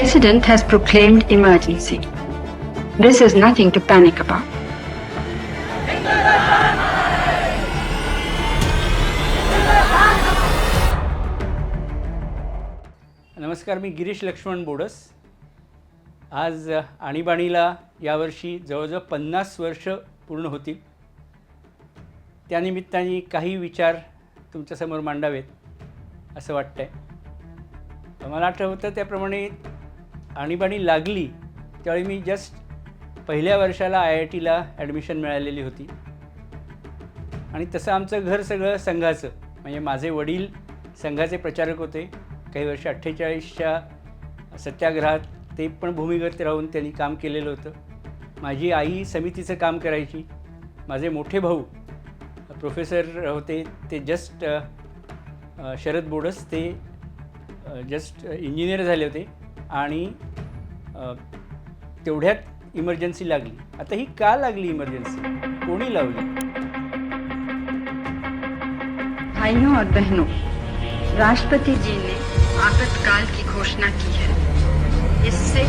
President has proclaimed emergency. This is nothing to panic about. नमस्कार मी गिरीश लक्ष्मण बोडस आज आणीबाणीला यावर्षी जवळजवळ पन्नास वर्ष पूर्ण होतील त्यानिमित्ताने काही विचार तुमच्यासमोर मांडावेत असं वाटतं आहे मला आठवतं त्याप्रमाणे आणीबाणी लागली त्यावेळी मी जस्ट पहिल्या वर्षाला आय आय टीला ॲडमिशन मिळालेली होती. आणि तसं आमचं घर सगळं संघाचं म्हणजे माझे वडील संघाचे प्रचारक होते. काही वर्ष अठ्ठेचाळीसच्या सत्याग्रहात ते पण भूमिगत राहून त्यांनी काम केलेलं होतं. माझी आई समितीचं काम करायची. माझे मोठे भाऊ प्रोफेसर होते. ते जस्ट शरद बोडस ते जस्ट इंजिनियर झाले होते. आणि तेवढ्यात इमर्जन्सी लागली. आता ही का लागली इमर्जन्सी कोणी लावली? भाइयों और बहनों राष्ट्रपति जी ने आपातकाल की घोषणा की है। इससे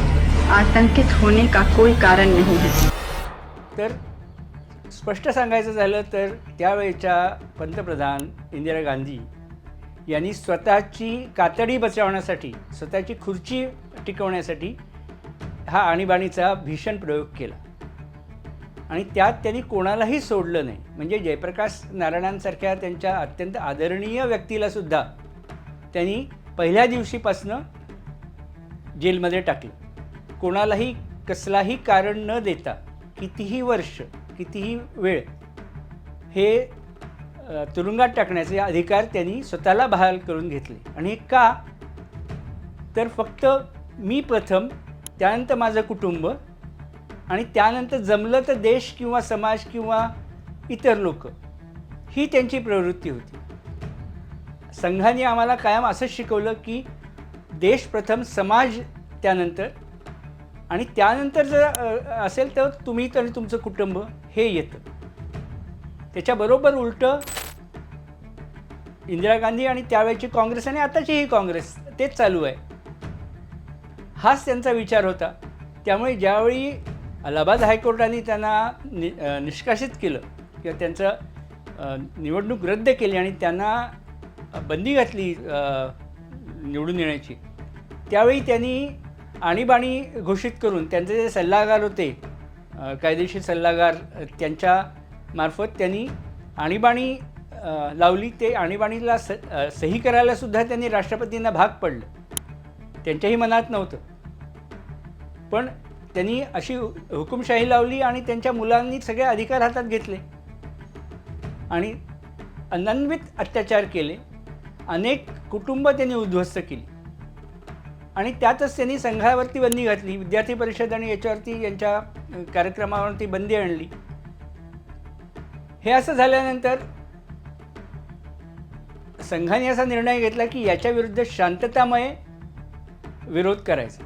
आतंकित होने का कोई कारण नहीं है। तर स्पष्ट सांगायचं झालं तर त्यावेळेच्या पंतप्रधान इंदिरा गांधी यांनी स्वतःची कातडी बचावण्यासाठी स्वतःची खुर्ची टिकवण्यासाठी हा आणीबाणीचा भीषण प्रयोग केला. आणि त्यात त्यांनी कोणालाही सोडलं नाही. म्हणजे जयप्रकाश नारायणांसारख्या त्यांच्या अत्यंत आदरणीय व्यक्तीला सुद्धा त्यांनी पहिल्या दिवशीपासनं जेलमध्ये टाकलं. कोणालाही कसलाही कारण न देता कितीही वर्ष कितीही वेळ हे तुरुंगात टाकण्याचे अधिकार त्यांनी स्वतःला बहाल करून घेतले. आणि का? तर फक्त मी प्रथम त्यानंतर माझं कुटुंब आणि त्यानंतर जमलं तर देश किंवा समाज किंवा इतर लोक ही त्यांची प्रवृत्ती होती. संघाने आम्हाला कायम असंच शिकवलं की देश प्रथम समाज त्यानंतर आणि त्यानंतर जर असेल तर तुम्ही तर तुमचं कुटुंब हे येतं. त्याच्याबरोबर उलटं इंदिरा गांधी आणि त्यावेळेची काँग्रेस आणि आताची ही काँग्रेस तेच चालू आहे. हाच त्यांचा विचार होता. त्यामुळे ज्यावेळी अलाहाबाद हायकोर्टाने त्यांना नि निष्कासित केलं किंवा त्यांचं निवडणूक रद्द केली आणि त्यांना बंदी घातली निवडून येण्याची त्यावेळी त्यांनी आणीबाणी घोषित करून त्यांचे जे सल्लागार होते कायदेशीर सल्लागार त्यांच्या मार्फत त्यांनी आणीबाणी लावली. ते आणीबाणीला स सही करायला सुद्धा त्यांनी राष्ट्रपतींना भाग पडलं. त्यांच्याही मनात नव्हतं. पण त्यांनी अशी हुकुमशाही लावली आणि त्यांच्या मुलांनी सगळे अधिकार हातात घेतले. आणि अनन्वित अत्याचार केले. अनेक कुटुंब त्यांनी उद्ध्वस्त केली. आणि त्यातच त्यांनी संघावरती बंदी घातली. विद्यार्थी परिषद आणि याच्यावरती यांच्या कार्यक्रमावरती बंदी आणली. हे असं झाल्यानंतर संघाने असा निर्णय घेतला की याच्या विरुद्ध शांततामय विरोध करायचा.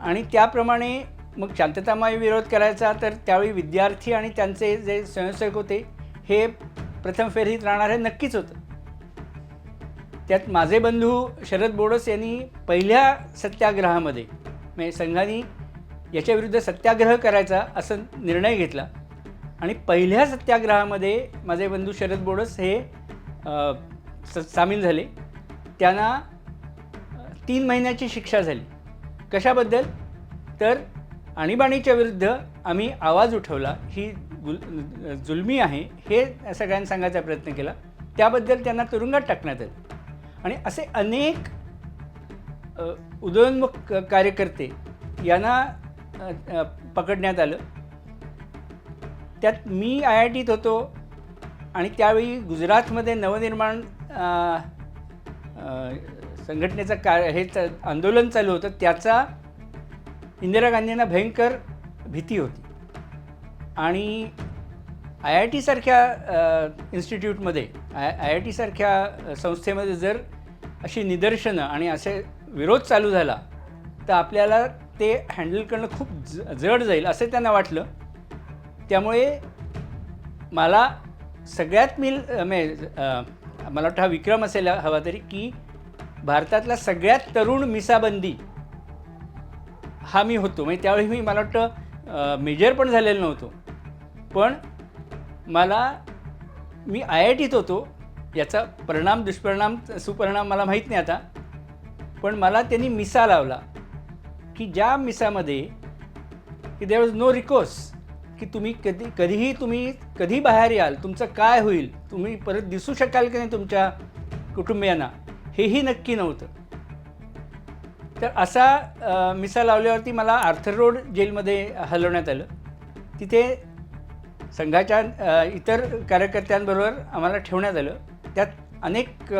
आणि त्याप्रमाणे मग शांततामय विरोध करायचा तर त्यावेळी विद्यार्थी आणि त्यांचे जे स्वयंसेवक होते हे प्रथम फेरीत राहणारे नक्कीच होतं. त्यात माझे बंधू शरद बोडस यांनी पहिल्या सत्याग्रहामध्ये म्हणजे संघाने याच्याविरुद्ध सत्याग्रह करायचा असं निर्णय घेतला. आणि पहिल्या सत्याग्रहामध्ये माझे बंधू शरद बोडस हे स सामील झाले. त्यांना तीन महिन्याची शिक्षा झाली. कशाबद्दल? तर आणीबाणीच्या विरुद्ध आम्ही आवाज उठवला. ही गुल जुलमी आहे. हे सगळ्यांना सांगायचा प्रयत्न केला. त्याबद्दल त्यांना तुरुंगात टाकण्यात आलं. आणि असे अनेक उदयोन्मुख कार्यकर्ते यांना पकडण्यात आलं. त्यात मी आय आय टीत होतो आणि त्यावेळी गुजरातमध्ये नवनिर्माण संघटनेचं का हे च आंदोलन चालू होतं त्याचा इंदिरा गांधींना भयंकर भीती होती. आणि आय आय टीसारख्या इन्स्टिट्यूटमध्ये आय आय आय टीसारख्या संस्थेमध्ये जर अशी निदर्शनं आणि असे विरोध चालू झाला तर आपल्याला ते हँडल करणं खूप ज जड जाईल असं त्यांना वाटलं. त्यामुळे मला सगळ्यात मिल मला वाटतं हा विक्रम असायला हवा तरी की भारतातला सगळ्यात तरुण मिसाबंदी हा मी होतो. म्हणजे त्यावेळी मी मला वाटतं मेजर पण झालेलो नव्हतो. पण मला मी आय आय टीत होतो. याचा परिणाम दुष्परिणाम सुपरिणाम मला माहीत नाही आता. पण मला त्यांनी मिसा लावला. की ज्या मिसामध्ये की देअर वॉज नो रिकोर्स की तुम्ही कधी कधीही तुम्ही कधी बाहेर याल तुमचं काय होईल तुम्ही परत दिसू शकाल की नाही तुमच्या कुटुंबियांना? हेही नक्की नव्हतं. तर असा मिसा लावल्यावरती मला आर्थर रोड जेलमध्ये हलवण्यात आलं. तिथे संघाच्या इतर कार्यकर्त्यांबरोबर आम्हाला ठेवण्यात आलं. त्यात अनेक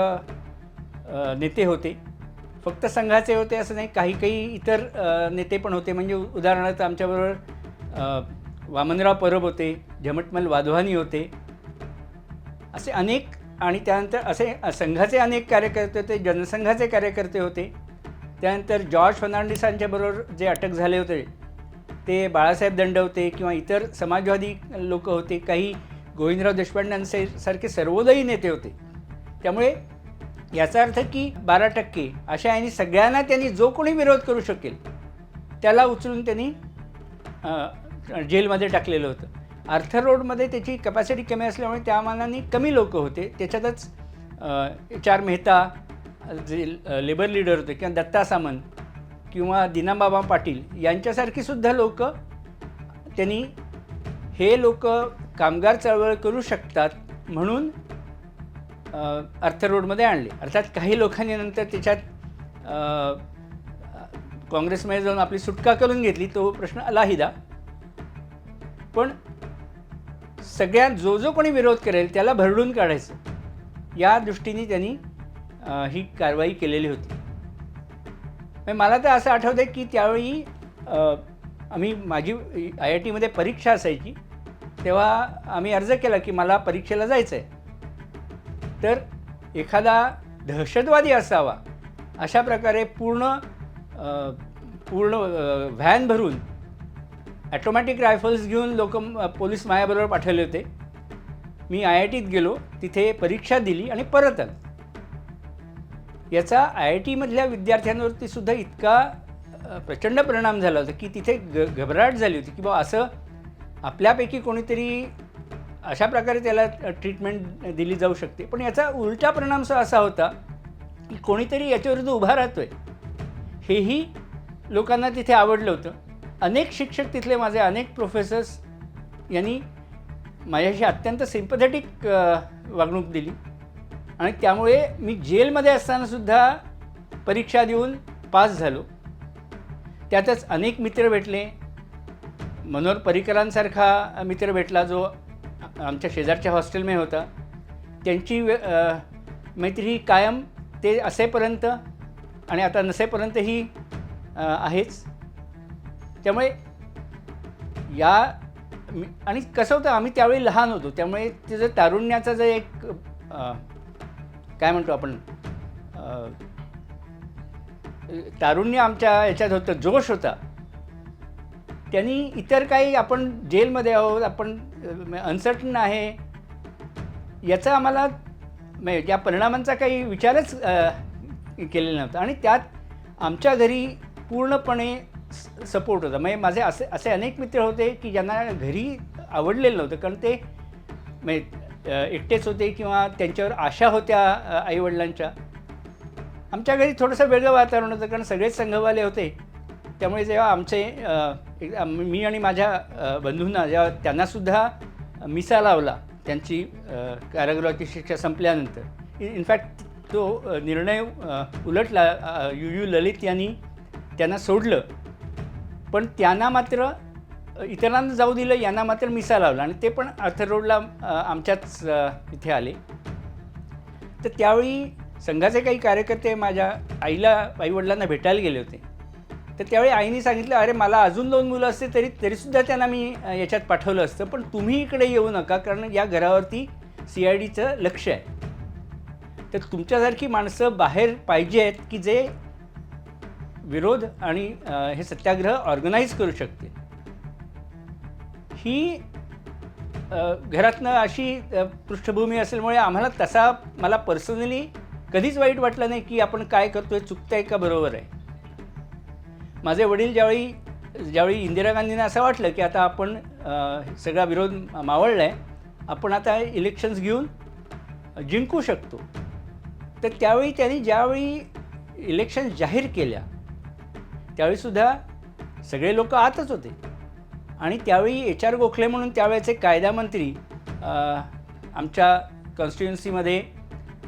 नेते होते. फक्त संघाचे होते असं नाही काही काही इतर नेते पण होते. म्हणजे उदाहरणार्थ आमच्याबरोबर वामनराव परब होते झमटमल वाधवानी होते. असे अनेक आणि त्यानंतर असे संघाचे अनेक कार्यकर्ते होते जनसंघाचे कार्यकर्ते होते. त्यानंतर जॉर्ज फर्नांडिसांच्याबरोबर जे अटक झाले होते ते बाळासाहेब दंड होते किंवा इतर समाजवादी लोक होते काही गोविंदराव देशपांड्यांचे सारखे सर्वोदयी नेते होते. त्यामुळे याचा अर्थ की बारा टक्के अशा यांनी सगळ्यांना त्यांनी जो कोणी विरोध करू शकेल त्याला उचलून त्यांनी जेलमध्ये टाकलेलं होतं. आर्थर रोडमध्ये त्याची कपॅसिटी कमी असल्यामुळे त्या मानाने कमी लोक होते. त्याच्यातच चार मेहता जे लेबर लीडर होते किंवा दत्ता सामंत किंवा दिनाबाबा पाटील यांच्यासारखी सुद्धा लोक त्यांनी हे लोक कामगार चळवळ करू शकतात म्हणून अर्थ आर्थर रोडमध्ये आणले. अर्थात काही लोकांनी नंतर त्याच्यात काँग्रेसमध्ये जाऊन आपली सुटका करून घेतली तो प्रश्न अलाहिदा पण सगळ्यात जो जो कोणी विरोध करेल त्याला भरडून काढायचं. या दृष्टीने त्यांनी ही कारवाई केलेली होती. म्हणजे मला तर असं आठवतं की त्यावेळी आम्ही माझी आय आय टीमध्ये परीक्षा असायची. तेव्हा आम्ही अर्ज केला की मला परीक्षेला जायचं आहे तर एखादा दहशतवादी असावा अशा प्रकारे पूर्ण पूर्ण व्हॅन भरून ॲटोमॅटिक रायफल्स घेऊन लोक पोलीस मायाबरोबर पाठवले होते. मी आय आय टीत गेलो तिथे परीक्षा दिली आणि परत आलो. याचा आय आय टीमधल्या विद्यार्थ्यांवरती सुद्धा इतका प्रचंड परिणाम झाला होता की तिथे ग घबराट झाली होती की बा असं आपल्यापैकी कोणीतरी अशा प्रकारे त्याला ट्रीटमेंट दिली जाऊ शकते. पण याचा उलटा परिणाम असा होता की कोणीतरी याच्याविरुद्ध उभा राहतो आहे हेही लोकांना तिथे आवडलं होतं. अनेक शिक्षक तिथले माझे अनेक प्रोफेसर्स यांनी माझ्याशी अत्यंत सिम्पथेटिक वागणूक दिली. आणि त्यामुळे मी जेलमध्ये असतानासुद्धा परीक्षा देऊन पास झालो. त्यातच अनेक मित्र भेटले. मनोहर परिकरांसारखा मित्र भेटला जो आमच्या शेजारच्या हॉस्टेलमध्ये होता. त्यांची वे- मैत्री ही कायम ते असेपर्यंत आणि आता नसेपर्यंतही अ, आहेच. त्यामुळे या आणि कसं होतं आम्ही त्यावेळी लहान होतो. त्यामुळे तिचं तारुण्याचा जे एक काय म्हणतो आपण तारुण्य आमच्या याच्यात होतं जोश होता. त्यांनी इतर काही आपण जेलमध्ये आहोत आपण अनसर्टन आहे. याचा आम्हाला म्हणजे या परिणामांचा काही विचारच केलेला नव्हता. आणि त्यात आमच्या घरी पूर्णपणे सपोर्ट होता. म्हणजे माझे असे असे अनेक मित्र होते की ज्यांना घरी आवडलेलं नव्हतं. कारण ते म्हणजे एकटेच होते किंवा त्यांच्यावर आशा होत्या आईवडिलांच्या. आमच्या घरी थोडंसं वेगळं वातावरण होतं कारण सगळेच संघवाले होते. त्यामुळे जेव्हा आमचे एक- मी आणि माझ्या बंधूंना जेव्हा त्यांनासुद्धा मिसा लावला त्यांची कारागृहाची शिक्षा संपल्यानंतर. इनफॅक्ट तो निर्णय उलटला यू यू ललित यांनी त्यांना सोडलं. पण त्यांना मात्र इतरांना जाऊ दिलं यांना मात्र मिसा लावला आणि ते पण आर्थर रोडला आमच्याच इथे आले. तर त्यावेळी संघाचे काही कार्यकर्ते माझ्या आईला आईवडिलांना भेटायला गेले होते. तर त्यावेळी आईने सांगितलं अरे मला अजून दोन मुलं असते तरी तरीसुद्धा त्यांना मी याच्यात पाठवलं असतं पण तुम्ही इकडे येऊ नका कारण या घरावरती सी आय डीचं लक्ष आहे. तर तुमच्यासारखी माणसं बाहेर पाहिजे आहेत की जे विरोध आणि हे सत्याग्रह ऑर्गनाईज करू शकते. ही घरातनं अशी पृष्ठभूमी असल्यामुळे आम्हाला तसा मला पर्सनली कधीच वाईट वाटलं नाही की आपण काय करतोय चुकतंय का बरोबर आहे. माझे वडील ज्यावेळी ज्यावेळी इंदिरा गांधींना असं वाटलं की आता आपण सगळा विरोध मावळला आहे आपण आता इलेक्शन्स घेऊन जिंकू शकतो. तर त्यावेळी त्यांनी ज्यावेळी इलेक्शन जाहीर केल्या त्यावेळीसुद्धा सगळे लोक आतच होते. आणि त्यावेळी एच आर गोखले म्हणून त्यावेळेचे कायदामंत्री आमच्या कॉन्स्टिट्युन्सीमध्ये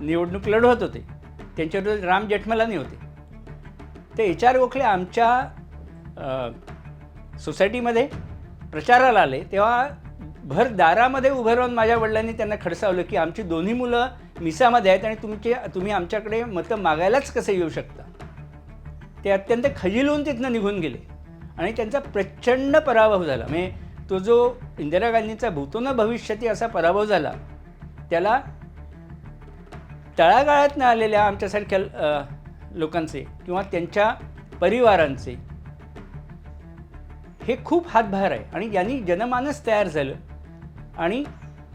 निवडणूक लढवत होते. त्यांच्याविरुद्ध राम जेठमलानी होते. ते एच आर गोखले आमच्या सोसायटीमध्ये प्रचाराला आले. तेव्हा भर दारामध्ये उभं राहून माझ्या वडिलांनी त्यांना खडसावलं की आमची दोन्ही मुलं मिसामध्ये आहेत आणि तुमचे तुम्ही आमच्याकडे मतं मागायलाच कसं येऊ शकता? ते अत्यंत खजिलून तिथनं निघून गेले. आणि त्यांचा प्रचंड पराभव झाला. म्हणजे तो जो इंदिरा गांधींचा भूतोन भविष्यती असा पराभव झाला त्याला तळागाळात आलेल्या आमच्यासारख्या लोकांचे किंवा त्यांच्या परिवारांचे हे खूप हातभार आहे. आणि यांनी जनमानस तयार झालं. आणि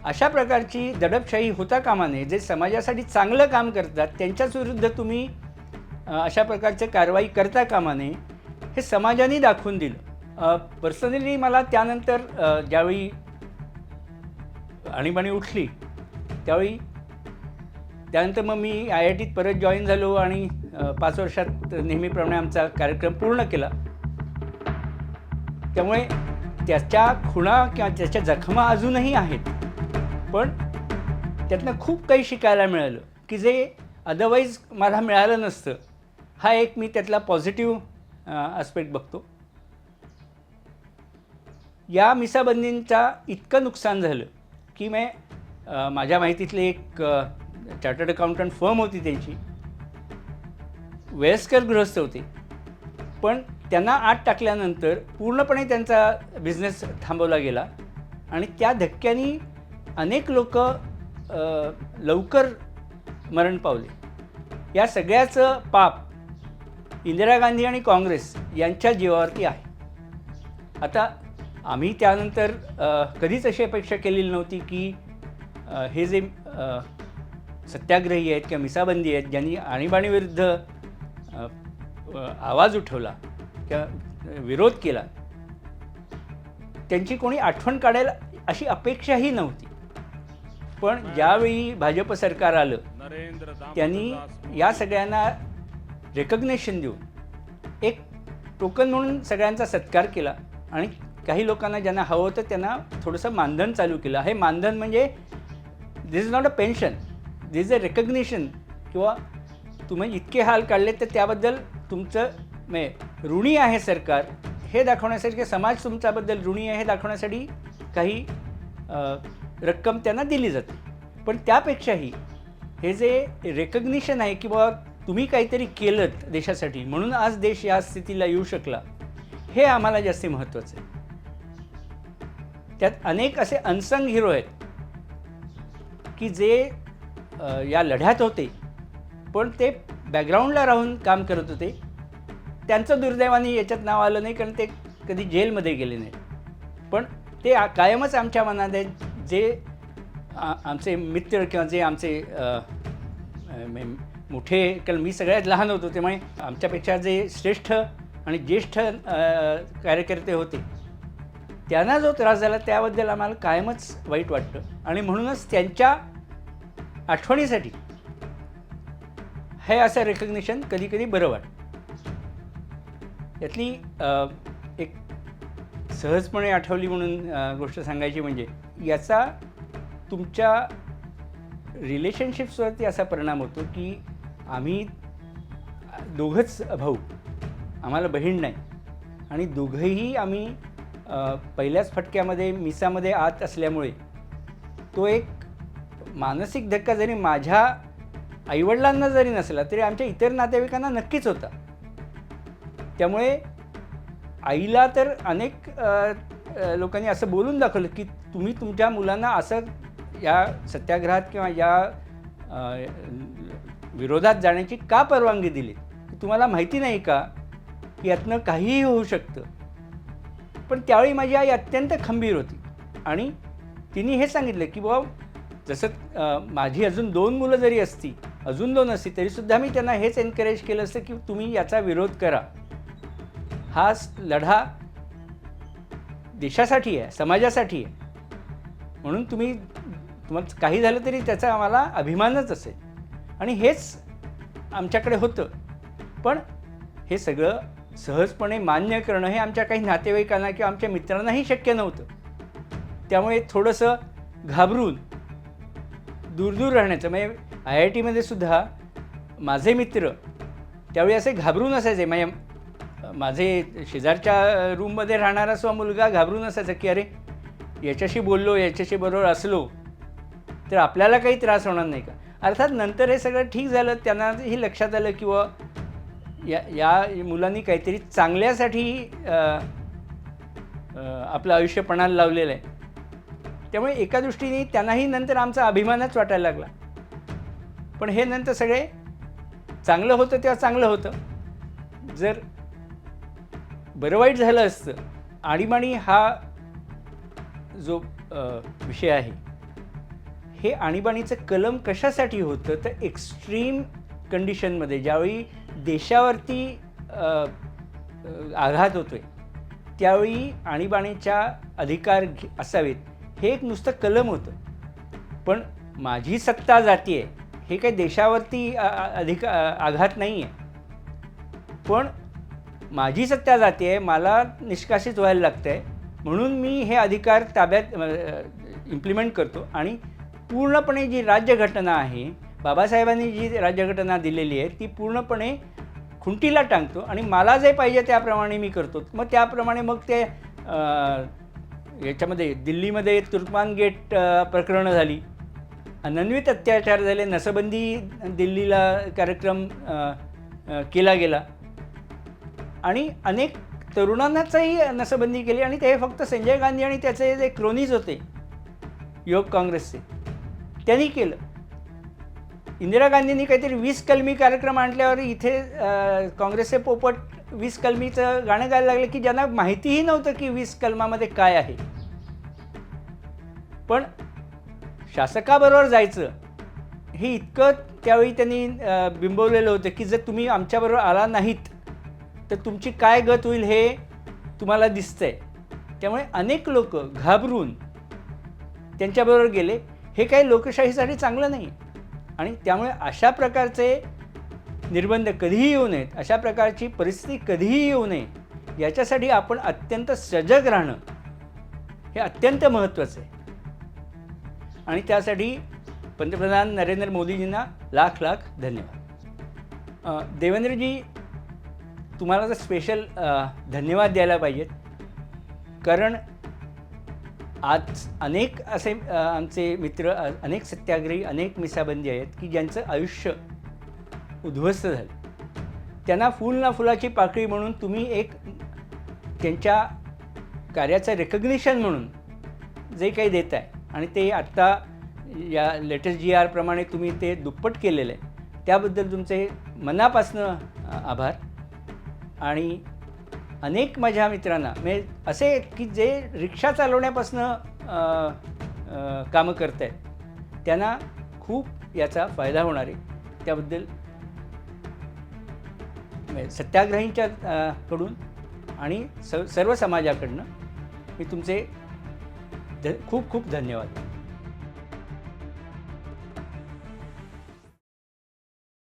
अशा प्रकारची दडपशाही होता कामा नये. जे समाजासाठी चांगलं काम करतात त्यांच्याच विरुद्ध तुम्ही अशा प्रकारचे कारवाई करता कामा नये हे समाजाने दाखवून दिलं. पर्सनली मला त्यानंतर ज्यावेळी आणीबाणी उठली त्यावेळी त्यानंतर मग मी आय आय टीत परत जॉईन झालो आणि पाच वर्षात नेहमीप्रमाणे आमचा कार्यक्रम पूर्ण केला. त्यामुळे त्याच्या खुणा किंवा त्याच्या जखमा अजूनही आहेत. पण त्यातनं खूप काही शिकायला मिळालं की जे अदरवाईज मला मिळालं नसतं. हा एक मी त्यातला पॉझिटिव्ह आस्पेक्ट बघतो. या मिसाबंदींचा इतकं नुकसान झालं की मी माझ्या माहितीतले एक चार्टर्ड अकाउंटंट फर्म होती त्यांची. वयस्कर गृहस्थ होते. पण त्यांना आत टाकल्यानंतर पूर्णपणे त्यांचा बिझनेस थांबवला गेला आणि त्या धक्क्याने अनेक लोक लवकर मरण पावले. या सगळ्याचं पाप इंदिरा गांधी आणि काँग्रेस यांच्या जीवावरती आहे. आता आम्ही त्यानंतर कधीच अशी अपेक्षा केलेली नव्हती की हे जे सत्याग्रही आहेत किंवा मिसाबंदी आहेत ज्यांनी आणीबाणीविरुद्ध आवाज उठवला किंवा विरोध केला त्यांची कोणी आठवण काढायला अशी अपेक्षाही नव्हती. पण ज्यावेळी भाजप सरकार आलं त्यांनी या सगळ्यांना रेकग्नेशन देऊन एक टोकन म्हणून सगळ्यांचा सत्कार केला आणि काही लोकांना ज्यांना हवं होतं त्यांना थोडंसं मानधन चालू केलं. हे मानधन म्हणजे this is not a pension this is a recognition किंवा तुम्ही इतके हाल काढले तर त्याबद्दल तुमचं म्हणजे ऋणी आहे सरकार हे दाखवण्यासाठी किंवा समाज तुमच्याबद्दल ऋणी आहे हे दाखवण्यासाठी काही रक्कम त्यांना दिली जाते. पण त्यापेक्षाही हे जे रेकग्निशन आहे की बाबा तुम्ही काहीतरी केलं देशासाठी म्हणून आज देश या स्थितीला येऊ शकला हे आम्हाला जास्त महत्त्वाचं आहे. त्यात अनेक असे अनसंग हिरो आहेत की जे या लढ्यात होते पण ते बॅकग्राऊंडला राहून काम करत होते. त्यांचं दुर्दैवाने याच्यात नाव आलं नाही कारण ते कधी जेलमध्ये गेले नाहीत. पण ते कायमच आमच्या मनात आहेत जे आमचे मित्र किंवा जे आमचे मोठे कारण मी सगळ्यात लहान होतो त्यामुळे आमच्यापेक्षा जे श्रेष्ठ आणि ज्येष्ठ कार्यकर्ते होते त्यांना जो त्रास झाला त्याबद्दल आम्हाला कायमच वाईट वाटतं. आणि म्हणूनच त्यांच्या आठवणीसाठी हे असं रेकग्निशन कधी कधी बरं वाटतं. यातली एक सहजपणे आठवली म्हणून गोष्ट सांगायची म्हणजे याचा तुमच्या रिलेशनशिप्सवरती असा परिणाम होतो की आम्ही दोघंच भाऊ. आम्हाला बहीण नाही. आणि दोघंही आम्ही पहिल्याच फटक्यामध्ये मिसामध्ये आत असल्यामुळे तो एक मानसिक धक्का जरी माझ्या आईवडिलांना जरी नसला तरी आमच्या इतर नातेवाईकांना नक्कीच होता. त्यामुळे आईला तर अनेक लोकांनी असं बोलून दाखवलं की तुम्ही तुमच्या मुलांना असं या सत्याग्रहात किंवा या विरोधात जाण्याची का परवानगी दिली? तुम्हाला माहिती नाही का? की यातनं काहीही होऊ शकतं. पण त्यावेळी माझी आई अत्यंत खंबीर होती. आणि तिने हे सांगितलं की बाबा जसं माझी अजून दोन मुलं जरी असती अजून दोन असती तरीसुद्धा मी त्यांना हेच एनकरेज केलं असतं की तुम्ही याचा विरोध करा. हा लढा देशासाठी आहे समाजासाठी आहे. म्हणून तुम्ही तुम्हाला काही झालं तरी त्याचा आम्हाला अभिमानच असेल. आणि हेच आमच्याकडे होतं. पण हे सगळं सहजपणे मान्य करणं हे आमच्या काही नातेवाईकांना किंवा आमच्या मित्रांनाही शक्य नव्हतं. त्यामुळे थोडंसं घाबरून दूर दूर राहण्याचं म्हणजे आय आय टीमध्ये सुद्धा माझे मित्र त्यावेळी असे घाबरून असायचे. म्हणजे माझे शेजारच्या रूममध्ये राहणारा सुद्धा मुलगा घाबरून असायचा की अरे याच्याशी बोललो याच्याशी बरोबर असलो तर आपल्याला काही त्रास होणार नाही का? अर्थात नंतर हे सगळं ठीक झालं त्यांनाही लक्षात आलं किंवा या या मुलांनी काहीतरी चांगल्यासाठी आपलं आयुष्य पणाला लावलेलं आहे. त्यामुळे एका दृष्टीने त्यांनाही नंतर आमचा अभिमानच वाटायला लागला. पण हे नंतर सगळे चांगलं होतं तेव्हा चांगलं होतं. जर बरं वाईट झालं असतं आणीबाणी हा जो विषय आहे हे आणीबाणीचं कलम कशासाठी होतं? तर एक्स्ट्रीम कंडिशनमध्ये ज्यावेळी देशावरती आघात होतोय त्यावेळी आणीबाणीच्या अधिकार घे- असावेत हे एक नुसतं कलम होतं. पण माझी सत्ता जाती आहे हे काही देशावरती अधिक आघात नाही आहे पण माझी सत्ता जाते आहे मला निष्कासित व्हायला लागतं आहे म्हणून मी हे अधिकार ताब्यात इम्प्लिमेंट करतो आणि पूर्णपणे जी राज्यघटना आहे बाबासाहेबांनी जी राज्यघटना दिलेली आहे ती पूर्णपणे खुंटीला टांगतो आणि मला जे पाहिजे त्याप्रमाणे मी करतो. मग त्याप्रमाणे मग ते याच्यामध्ये दिल्लीमध्ये तुर्कमान गेट प्रकरणं झाली. अनन्वित अत्याचार झाले नसबंदी दिल्लीला कार्यक्रम केला गेला. आणि अनेक तरुणांनाचही नसबंदी केली आणि ते फक्त संजय गांधी आणि त्याचे जे क्रोनीज होते युवक काँग्रेसचे त्यांनी केलं. इंदिरा गांधींनी काहीतरी वीस कलमी कार्यक्रम आणल्यावर इथे काँग्रेसचे पोपट वीस कलमीचं गाणं गायला लागलं की ज्यांना माहितीही नव्हतं की वीस कलमामध्ये काय आहे. पण शासकाबरोबर जायचं हे इतकं त्यावेळी त्यांनी बिंबवलेलं होतं की जर तुम्ही आमच्याबरोबर आला नाहीत तर तुमची काय गत होईल हे तुम्हाला दिसतंय. त्यामुळे अनेक लोक घाबरून त्यांच्याबरोबर गेले. हे काही लोकशाहीसाठी चांगलं नाही. आणि त्यामुळे अशा प्रकारचे निर्बंध कधीही येऊ नयेत अशा प्रकारची परिस्थिती कधीही येऊ नये याच्यासाठी आपण अत्यंत सजग राहणं हे अत्यंत महत्त्वाचं आहे. आणि त्यासाठी पंतप्रधान नरेंद्र मोदीजींना लाख लाख धन्यवाद. देवेंद्रजी तुम्हाला तर स्पेशल धन्यवाद द्यायला पाहिजेत. कारण आज अनेक असे आमचे मित्र अनेक सत्याग्रही अनेक मिसाबंदी आहेत की ज्यांचं आयुष्य उद्ध्वस्त झालं. त्यांना फुल ना फुलाची पाकळी म्हणून तुम्ही एक त्यांच्या कार्याचं रेकग्निशन म्हणून जे काही देत आहे आणि ते आत्ता या लेटेस्ट जी आरप्रमाणे तुम्ही ते दुप्पट केलेलं आहे त्याबद्दल तुमचे मनापासनं आभार. आणि अनेक माझ्या मित्रांना म्हणजे असे आहेत की जे रिक्षा चालवण्यापासनं कामं करत आहेत त्यांना खूप याचा फायदा होणार आहे. त्याबद्दल म्हणजे सत्याग्रहींच्या कडून आणि स सर्व समाजाकडनं मी तुमचे ध खूप खूप धन्यवाद.